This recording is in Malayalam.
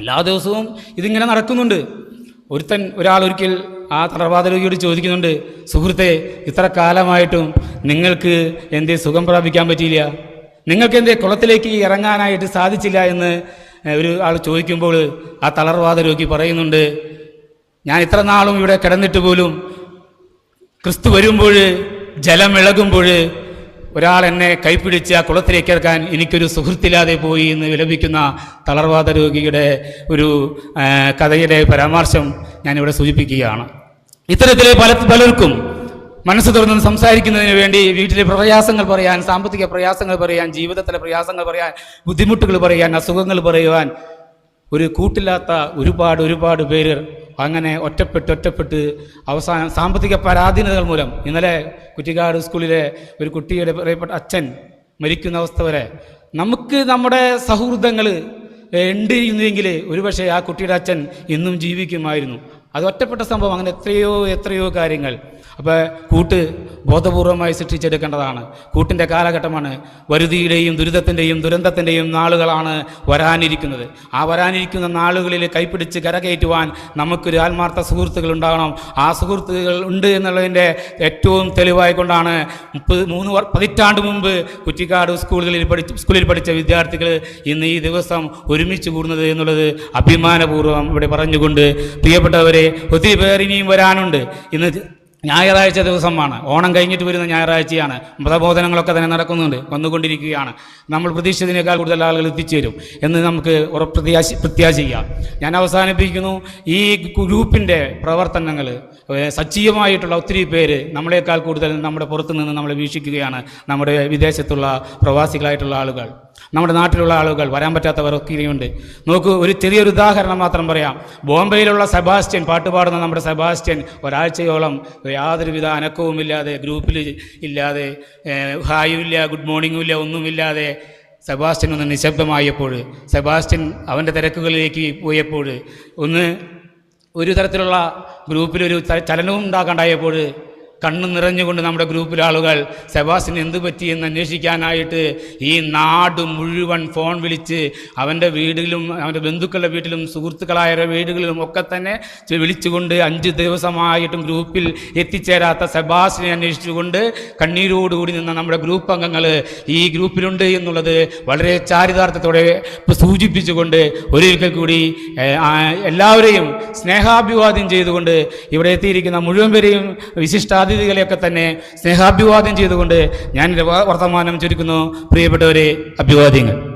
എല്ലാ ദിവസവും ഇതിങ്ങനെ നടക്കുന്നുണ്ട്. ഒരുത്തൻ ഒരാൾ ഒരിക്കൽ ആ തളർവാദ രോഗിയോട് ചോദിക്കുന്നുണ്ട് സുഹൃത്തെ ഇത്ര കാലമായിട്ടും നിങ്ങൾക്ക് എന്തേ സുഖം പ്രാപിക്കാൻ പറ്റിയില്ല? നിങ്ങൾക്ക് എന്തേ കുളത്തിലേക്ക് ഇറങ്ങാനായിട്ട് സാധിച്ചില്ല? എന്ന് ഒരു ആൾ ചോദിക്കുമ്പോൾ ആ തളർവാദ രോഗി പറയുന്നുണ്ട് ഞാൻ ഇത്ര നാളും ഇവിടെ കിടന്നിട്ട് പോലും ക്രിസ്തു വരുമ്പോൾ ജലം ഇളകുമ്പോൾ ഒരാൾ എന്നെ കൈപ്പിടിച്ച് കുളത്തിലേക്ക് ഇറക്കാൻ എനിക്കൊരു സുഹൃത്തില്ലാതെ പോയി എന്ന് വിലപിക്കുന്ന തളർവാദ രോഗിയുടെ ഒരു കഥയുടെ പരാമർശം ഞാനിവിടെ സൂചിപ്പിക്കുകയാണ്. ഇത്തരത്തിലെ പല പലർക്കും മനസ്സ് തുറന്ന് സംസാരിക്കുന്നതിന് വേണ്ടി വീട്ടിലെ പ്രയാസങ്ങൾ പറയാൻ സാമ്പത്തിക പ്രയാസങ്ങൾ പറയാൻ ജീവിതത്തിലെ പ്രയാസങ്ങൾ പറയാൻ ബുദ്ധിമുട്ടുകൾ പറയാൻ അസുഖങ്ങൾ പറയുവാൻ ഒരു കൂട്ടില്ലാത്ത ഒരുപാട് ഒരുപാട് പേര് അങ്ങനെ ഒറ്റപ്പെട്ട് ഒറ്റപ്പെട്ട് അവസാനം സാമ്പത്തിക പരാധീനതകൾ മൂലം ഇന്നലെ കുറ്റിക്കാട് സ്കൂളിലെ ഒരു കുട്ടിയുടെ പ്രിയപ്പെട്ട അച്ഛൻ മരിക്കുന്ന അവസ്ഥ വരെ നമുക്ക് നമ്മുടെ സൗഹൃദങ്ങൾ ഉണ്ട് എന്നെങ്കിൽ ഒരുപക്ഷെ ആ കുട്ടിയുടെ അച്ഛൻ ഇന്നും ജീവിക്കുമായിരുന്നു. അത് ഒറ്റപ്പെട്ട സംഭവം. അങ്ങനെ എത്രയോ എത്രയോ കാര്യങ്ങൾ. അപ്പോൾ കൂട്ട് ബോധപൂർവമായി സൃഷ്ടിച്ചെടുക്കേണ്ടതാണ്. കൂട്ടിന്റെ കാലഘട്ടമാണ് വരുതിയുടെയും ദുരിതത്തിന്റെയും ദുരന്തത്തിന്റെയും നാളുകളാണ് വരാനിരിക്കുന്നത്. ആ വരാനിരിക്കുന്ന നാളുകളിൽ കൈപ്പിടിച്ച് കരകയറ്റുവാൻ നമുക്കൊരു ആത്മാർത്ഥ സുഹൃത്തുക്കൾ ഉണ്ടാകണം. ആ സുഹൃത്തുക്കൾ ഉണ്ട് എന്നുള്ളതിന്റെ ഏറ്റവും തെളിവായിക്കൊണ്ടാണ് മുപ്പത് മൂന്ന് പതിറ്റാണ്ട് മുമ്പ് കുറ്റിക്കാട് സ്കൂളുകളിൽ പഠിച്ച് സ്കൂളിൽ പഠിച്ച വിദ്യാർത്ഥികൾ ഇന്ന് ഈ ദിവസം ഒരുമിച്ച് കൂടുന്നത് എന്നുള്ളത് അഭിമാനപൂർവം ഇവിടെ പറഞ്ഞുകൊണ്ട് പ്രിയപ്പെട്ടവരെ ഒത്തിരി പേർ ഇനിയും വരാനുണ്ട്. ഇന്ന് ഞായറാഴ്ച ദിവസമാണ്. ഓണം കഴിഞ്ഞിട്ട് വരുന്ന ഞായറാഴ്ചയാണ്. മതബോധനങ്ങളൊക്കെ തന്നെ നടക്കുന്നുണ്ട്. വന്നുകൊണ്ടിരിക്കുകയാണ്. നമ്മൾ പ്രതീക്ഷിച്ചതിനേക്കാൾ കൂടുതൽ ആളുകൾ എത്തിച്ചേരും എന്ന് നമുക്ക് പ്രത്യാശ പ്രത്യാശിക്കാം. ഞാൻ അവസാനിപ്പിക്കുന്നു. ഈ ഗ്രൂപ്പിന്റെ പ്രവർത്തനങ്ങൾ സജീവമായിട്ടുള്ള ഒത്തിരി പേര് നമ്മളെക്കാൾ കൂടുതൽ നമ്മുടെ പുറത്തുനിന്ന് നമ്മളെ വീക്ഷിക്കുകയാണ്. നമ്മുടെ വിദേശത്തുള്ള പ്രവാസികളായിട്ടുള്ള ആളുകൾ. നമ്മുടെ നാട്ടിലുള്ള ആളുകൾ വരാൻ പറ്റാത്തവരൊക്കെ ഇനിയുണ്ട് നോക്കൂ ഒരു ചെറിയൊരു ഉദാഹരണം മാത്രം പറയാം. ബോംബെയിലുള്ള സെബാസ്റ്റ്യൻ പാട്ടുപാടുന്ന നമ്മുടെ സെബാസ്റ്റ്യൻ ഒരാഴ്ചയോളം യാതൊരുവിധ അനക്കവുമില്ലാതെ ഗ്രൂപ്പിൽ ഇല്ലാതെ ഹായും ഇല്ല ഗുഡ് മോർണിംഗും ഇല്ല ഒന്നുമില്ലാതെ സെബാസ്റ്റ്യൻ ഒന്ന് നിശബ്ദമായപ്പോൾ സെബാസ്റ്റ്യൻ അവന്റെ തിരക്കുകളിലേക്ക് പോയപ്പോൾ ഒന്ന് ഒരു തരത്തിലുള്ള ഗ്രൂപ്പിലൊരു ചലനവും ഉണ്ടാക്കാണ്ടായപ്പോൾ കണ്ണ് നിറഞ്ഞുകൊണ്ട് നമ്മുടെ ഗ്രൂപ്പിലെ ആളുകൾ സെബാസ്റ്റിന് എന്ത് പറ്റിയെന്ന് അന്വേഷിക്കാനായിട്ട് ഈ നാട് മുഴുവൻ ഫോൺ വിളിച്ച് അവന്റെ വീടുകളിലും അവന്റെ ബന്ധുക്കളുടെ വീട്ടിലും സുഹൃത്തുക്കളായ വീടുകളിലും ഒക്കെ തന്നെ വിളിച്ചുകൊണ്ട് അഞ്ച് ദിവസമായിട്ടും ഗ്രൂപ്പിൽ എത്തിച്ചേരാത്ത സെബാസിനെ അന്വേഷിച്ചുകൊണ്ട് കണ്ണീരോടുകൂടി നിന്ന നമ്മുടെ ഗ്രൂപ്പ് അംഗങ്ങൾ ഈ ഗ്രൂപ്പിലുണ്ട് എന്നുള്ളത് വളരെ ചാരിതാർത്ഥത്തോടെ സൂചിപ്പിച്ചുകൊണ്ട് ഒരിക്കൽ കൂടി എല്ലാവരെയും സ്നേഹാഭിവാദ്യം ചെയ്തുകൊണ്ട് ഇവിടെ എത്തിയിരിക്കുന്ന മുഴുവൻ പേരെയും വിശിഷ്ടാതിഥികളെയൊക്കെ തന്നെ സ്നേഹാഭിവാദ്യം ചെയ്തുകൊണ്ട് ഞാൻ വർത്തമാനം ചുരുക്കുന്നു. പ്രിയപ്പെട്ടവരെ അഭിവാദ്യങ്ങൾ.